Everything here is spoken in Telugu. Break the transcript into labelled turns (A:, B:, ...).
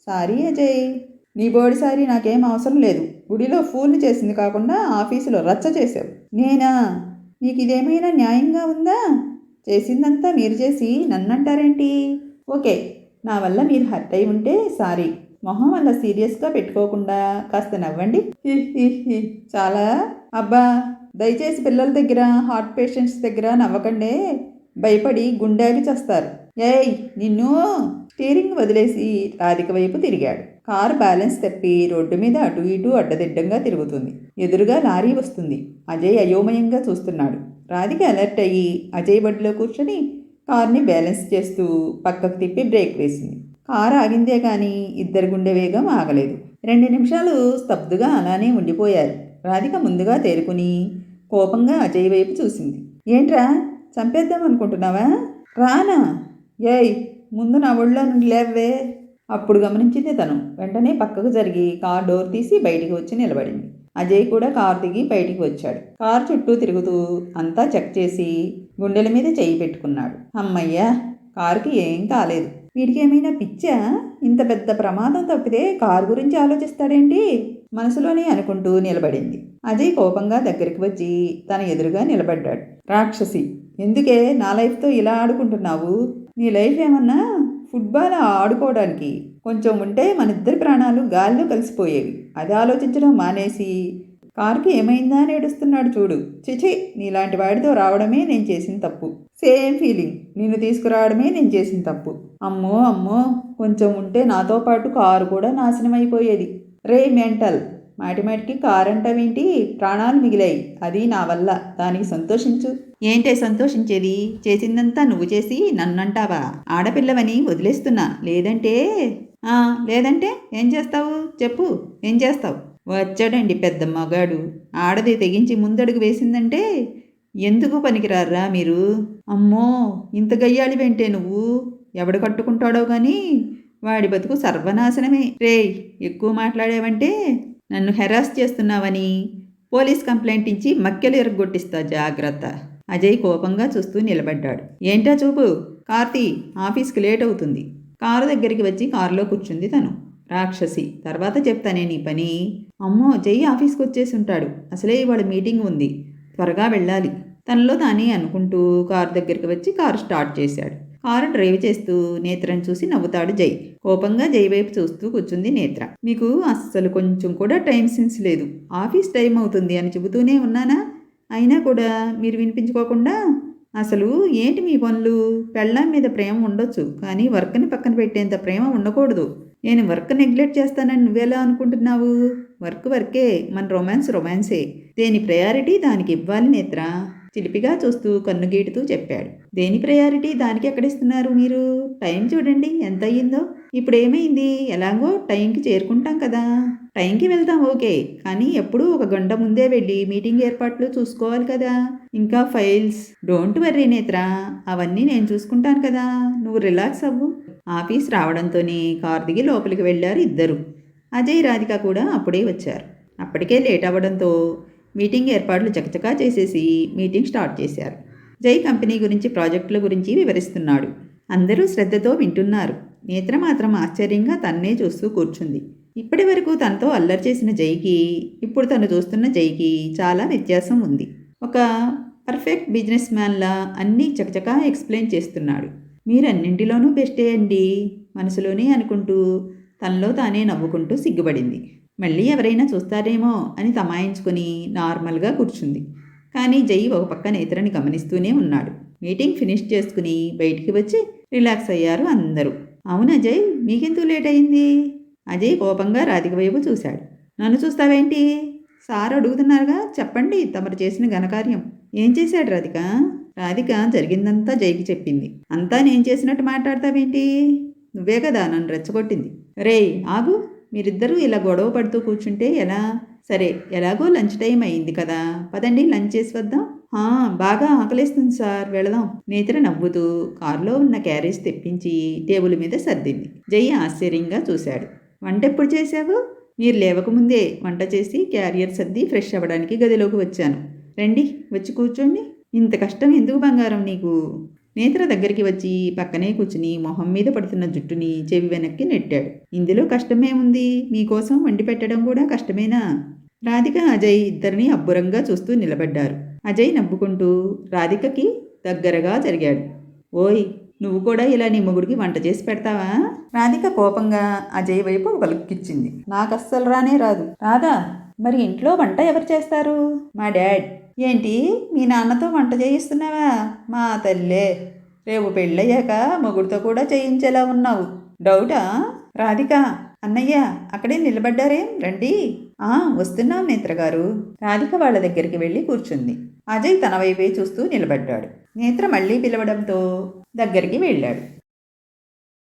A: సారీ అజయ్ నీ బోడి సారీ నాకేం అవసరం లేదు. గుడిలో ఫూల్ని చేసింది కాకుండా ఆఫీసులో రచ్చ చేసావు నేనా? నీకు ఇదేమైనా న్యాయంగా ఉందా? చేసిందంతా మీరు చేసి నన్నంటారేంటి? ఓకే నా వల్ల మీరు హర్ట్ అయి ఉంటే సారీ. మొహం వల్ల సీరియస్గా పెట్టుకోకుండా కాస్త నవ్వండి. హి. చాలా? అబ్బా దయచేసి పిల్లల దగ్గర హార్ట్ పేషెంట్స్ దగ్గర నవ్వకండే. భయపడి గుండెలు చేస్తారు. ఏయ్ నిన్ను? స్టీరింగ్ వదిలేసి రాధిక వైపు తిరిగాడు. కారు బ్యాలెన్స్ తప్పి రోడ్డు మీద అటు ఇటు అడ్డదిడ్డంగా తిరుగుతుంది. ఎదురుగా లారీ వస్తుంది. అజయ్ అయోమయంగా చూస్తున్నాడు. రాధిక అలర్ట్ అయ్యి అజయ్ బడిలో కూర్చొని కార్ని బ్యాలెన్స్ చేస్తూ పక్కకు తిప్పి బ్రేక్ వేసింది. కారు ఆగిందే కానీ ఇద్దరు గుండె వేగం ఆగలేదు. రెండు నిమిషాలు స్తబ్దుగా అలానే ఉండిపోయారు. రాధిక ముందుగా తేరుకుని కోపంగా అజయ్ వైపు చూసింది. ఏంట్రా? చంపేద్దాం అనుకుంటున్నావా? రానా? ఏయ్ ముందు నా ఒళ్ళో నుండి లేవే అప్పుడు గమనించింది తను. వెంటనే పక్కకు జరిగి కార్ డోర్ తీసి బయటికి వచ్చి నిలబడింది. అజయ్ కూడా కార్ దిగి బయటికి వచ్చాడు. కార్ చుట్టూ తిరుగుతూ అంతా చెక్ చేసి గుండెల మీద చేయి పెట్టుకున్నాడు. అమ్మయ్యా కారుకి ఏం కాలేదు. వీడికి ఏమైనా పిచ్చా? ఇంత పెద్ద ప్రమాదం తప్పితే కారు గురించి ఆలోచిస్తాడేంటి? మనసులోనే అనుకుంటూ నిలబడింది. అజయ్ కోపంగా దగ్గరికి వచ్చి తన ఎదురుగా నిలబడ్డాడు. రాక్షసి ఎందుకే నా లైఫ్తో ఇలా ఆడుకుంటున్నావు? నీ లైఫ్ ఏమన్నా ఫుట్బాల్ ఆడుకోవడానికి కొంచెం ఉంటే మన ఇద్దరి ప్రాణాలు గాల్లో కలిసిపోయేవి. అది ఆలోచించడం మానేసి కారుకి ఏమైందా అని ఏడుస్తున్నాడు చూడు. చిచి నీలాంటి వాడితో రావడమే నేను చేసిన తప్పు. సేమ్ ఫీలింగ్ నిన్ను తీసుకురావడమే నేను చేసిన తప్పు. అమ్మో అమ్మో కొంచెం ఉంటే నాతో పాటు కారు కూడా నాశనం అయిపోయేది రే మెంటల్. మాటిమాటికి కారు అంటావేంటి ప్రాణాలు మిగిలాయి. అది నా వల్ల. దానికి సంతోషించు. ఏంటే సంతోషించేది? చేసిందంతా నువ్వు చేసి నన్నంటావా? ఆడపిల్లవని వదిలేస్తున్నా. లేదంటే? ఆ, లేదంటే ఏం చేస్తావు? చెప్పు. ఏం చేస్తావు? వచ్చాడండి పెద్ద మగాడు. ఆడది తెగించి ముందడుగు వేసిందంటే ఎందుకు పనికిరారా మీరు? అమ్మో ఇంత గయ్యాలి వెంటే నువ్వు? ఎవడు కట్టుకుంటాడో గాని వాడి బతుకు సర్వనాశనమే. రే ఎక్కువ మాట్లాడావంటే నన్ను హెరాస్ చేస్తున్నావని పోలీస్ కంప్లైంట్ ఇచ్చి మక్కెలు ఎరగొట్టిస్తా జాగ్రత్త. అజయ్ కోపంగా చూస్తూ నిలబడ్డాడు. ఏంటా చూపు? కార్తీ ఆఫీస్కి లేట్ అవుతుంది. కారు దగ్గరికి వచ్చి కారులో కూర్చుంది తను. రాక్షసి తర్వాత చెప్తానే నీ పని. అమ్మో జై ఆఫీస్కి వచ్చేసి ఉంటాడు అసలే ఇవాళ మీటింగ్ ఉంది. త్వరగా వెళ్ళాలి. తనలో తానే అనుకుంటూ కారు దగ్గరికి వచ్చి కారు స్టార్ట్ చేశాడు. కారు డ్రైవ్ చేస్తూ నేత్రను చూసి నవ్వుతాడు జై. కోపంగా జై వైపు చూస్తూ కూర్చుంది నేత్ర. మీకు అస్సలు కొంచెం కూడా టైం సెన్స్ లేదు. ఆఫీస్ టైం అవుతుంది అని చెబుతూనే ఉన్నానా? అయినా కూడా మీరు వినిపించుకోకుండా అసలు ఏంటి మీ పనులు? పెళ్ళాం మీద ప్రేమ ఉండొచ్చు కానీ వర్క్ని పక్కన పెట్టేంత ప్రేమ ఉండకూడదు. నేను వర్క్ నెగ్లెక్ట్ చేస్తానని నువ్వెలా అనుకుంటున్నావు? వర్క్ వర్కే మన రొమాన్స్ రొమాన్సే. దేని ప్రయారిటీ దానికి ఇవ్వాలి నేత్ర? చిలిపిగా చూస్తూ కన్ను గీటుతూ చెప్పాడు. దేని ప్రయారిటీ దానికి ఎక్కడిస్తున్నారు మీరు? టైం చూడండి ఎంత అయ్యిందో ఇప్పుడు ఏమైంది ఎలాగో టైంకి చేరుకుంటాం కదా. టైంకి వెళ్తాం ఓకే. కానీ ఎప్పుడూ ఒక గంట ముందే వెళ్ళి మీటింగ్ ఏర్పాట్లు చూసుకోవాలి కదా. ఇంకా ఫైల్స్. డోంట్ వర్రీ నేత్ర. అవన్నీ నేను చూసుకుంటాను కదా. నువ్వు రిలాక్స్ అవ్వు. ఆఫీస్ రావడంతోనే కార్ దిగి లోపలికి వెళ్ళారు ఇద్దరు. అజయ్ రాధిక కూడా అప్పుడే వచ్చారు. అప్పటికే లేట్ అవ్వడంతో మీటింగ్ ఏర్పాట్లు చకచకా చేసేసి మీటింగ్ స్టార్ట్ చేశారు. జై కంపెనీ గురించి ప్రాజెక్టుల గురించి వివరిస్తున్నాడు. అందరూ శ్రద్ధతో వింటున్నారు. నేత్ర మాత్రం ఆశ్చర్యంగా తన్నే చూస్తూ కూర్చుంది. ఇప్పటి వరకు తనతో అల్లరి చేసిన జైకి ఇప్పుడు తను చూస్తున్న జైకి చాలా వ్యత్యాసం ఉంది. ఒక పర్ఫెక్ట్ బిజినెస్ మ్యాన్లా అన్నీ చకచకా ఎక్స్ప్లెయిన్ చేస్తున్నాడు. మీరన్నింటిలోనూ బెస్టే అండి మనసులోనే అనుకుంటూ తనలో తానే నవ్వుకుంటూ సిగ్గుపడింది. మళ్ళీ ఎవరైనా చూస్తారేమో అని తమాయించుకొని నార్మల్గా కూర్చుంది. కానీ జై ఒక పక్క నేత్రని గమనిస్తూనే ఉన్నాడు. మీటింగ్ ఫినిష్ చేసుకుని బయటికి వచ్చి రిలాక్స్ అయ్యారు అందరూ. అవునా జై? మీకెందుకు లేట్ అయింది? అజయ్ కోపంగా రాధిక వైపు చూశాడు. నన్ను చూస్తావేంటి? సార్ అడుగుతున్నారుగా చెప్పండి తమరు చేసిన ఘనకార్యం. ఏం చేశాడు రాధిక? రాధిక జరిగిందంతా జైకి చెప్పింది. అంతా నేను చేసినట్టు మాట్లాడతావేంటి? నువ్వే కదా నన్ను రెచ్చగొట్టింది. రేయ్ ఆగు. మీరిద్దరూ ఇలా గొడవ పడుతూ కూర్చుంటే ఎలా? సరే ఎలాగో లంచ్ టైం అయింది కదా. పదండి లంచ్ చేసి వద్దాం. బాగా ఆకలేస్తుంది సార్. వెళదాం. నేత్ర నవ్వుతూ కారులో ఉన్న క్యారేజ్ తెప్పించి టేబుల్ మీద సర్దింది. జై ఆశ్చర్యంగా చూశాడు. వంట ఎప్పుడు చేశావు? మీరు లేవకముందే వంట చేసి క్యారియర్ సర్ది ఫ్రెష్ అవ్వడానికి గదిలోకి వచ్చాను. రండి వచ్చి కూర్చోండి. ఇంత కష్టం ఎందుకు బంగారం నీకు? నేత్ర దగ్గరికి వచ్చి పక్కనే కూర్చుని మొహం మీద పడుతున్న జుట్టుని చెవి వెనక్కి నెట్టాడు. ఇందులో కష్టమేముంది? మీకోసం వండి పెట్టడం కూడా కష్టమేనా? రాధిక అజయ్ ఇద్దరిని అబ్బురంగా చూస్తూ నిలబడ్డారు. అజయ్ నవ్వుకుంటూ రాధికకి దగ్గరగా జరిగాడు. ఓయ్ నువ్వు కూడా ఇలా నీ మొగుడికి వంట చేసి పెడతావా? రాధిక కోపంగా అజయ్ వైపు వలుక్కిచ్చింది నాకు అస్సలు రానే రాదు. రాదా మరి ఇంట్లో వంట ఎవరు చేస్తారు? మా డాడ్. ఏంటి? మీ నాన్నతో వంట చేయిస్తున్నావా? మా తల్లే. రేపు పెళ్ళయ్యాక మొగుడితో కూడా చేయించేలా ఉన్నావు. డౌటా? రాధిక అన్నయ్య అక్కడే నిలబడ్డారేం? రండి. ఆ వస్తున్నాం నేత్ర గారు. రాధిక వాళ్ళ దగ్గరికి వెళ్ళి కూర్చుంది. అజయ్ తన వైపే చూస్తూ నిలబడ్డాడు. నేత్ర మళ్ళీ పిలవడంతో దగ్గరికి వెళ్ళాడు.